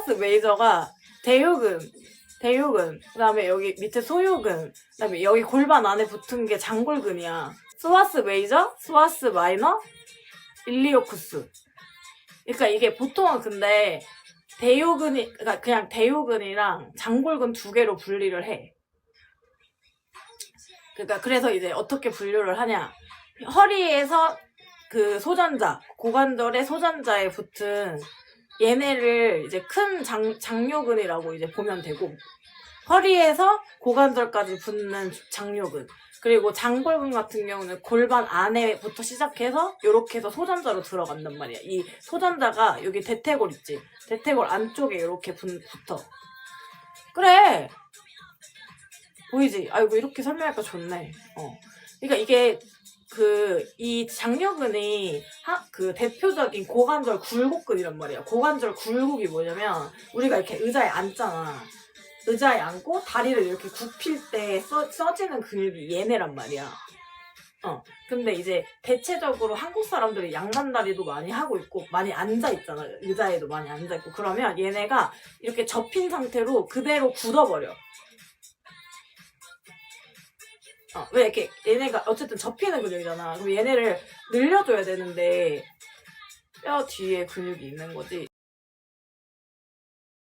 소아스 메이저가 대요근, 대요근, 그 다음에 여기 밑에 소요근, 그 다음에 여기 골반 안에 붙은 게 장골근이야. 소아스 메이저, 소아스 마이너, 일리오쿠스. 그러니까 이게 보통은 근데 대요근이, 그러니까 그냥 대요근이랑 장골근 두 개로 분리를 해. 그러니까 그래서 이제 어떻게 분류를 하냐. 허리에서 그 소전자, 고관절의 소전자에 붙은 얘네를 이제 큰 장, 장요근이라고 이제 보면 되고, 허리에서 고관절까지 붙는 장요근. 그리고 장골근 같은 경우는 골반 안에부터 시작해서 이렇게 해서 소전자로 들어간단 말이야. 이 소전자가 여기 대퇴골 있지? 대퇴골 안쪽에 이렇게 분- 붙어. 그래. 보이지? 아이고 이렇게 설명하니까 좋네. 어. 그러니까 이게 그 이 장요근이 하, 그 대표적인 고관절 굴곡근이란 말이야. 고관절 굴곡이 뭐냐면 우리가 이렇게 의자에 앉잖아. 의자에 앉고 다리를 이렇게 굽힐 때 써, 써지는 근육이 얘네란 말이야. 어. 근데 이제 대체적으로 한국 사람들이 양반다리도 많이 하고 있고 많이 앉아 있잖아. 의자에도 많이 앉아 있고 그러면 얘네가 이렇게 접힌 상태로 그대로 굳어버려. 어, 왜 이렇게 얘네가 어쨌든 접히는 근육이잖아. 그럼 얘네를 늘려줘야 되는데 뼈 뒤에 근육이 있는 거지.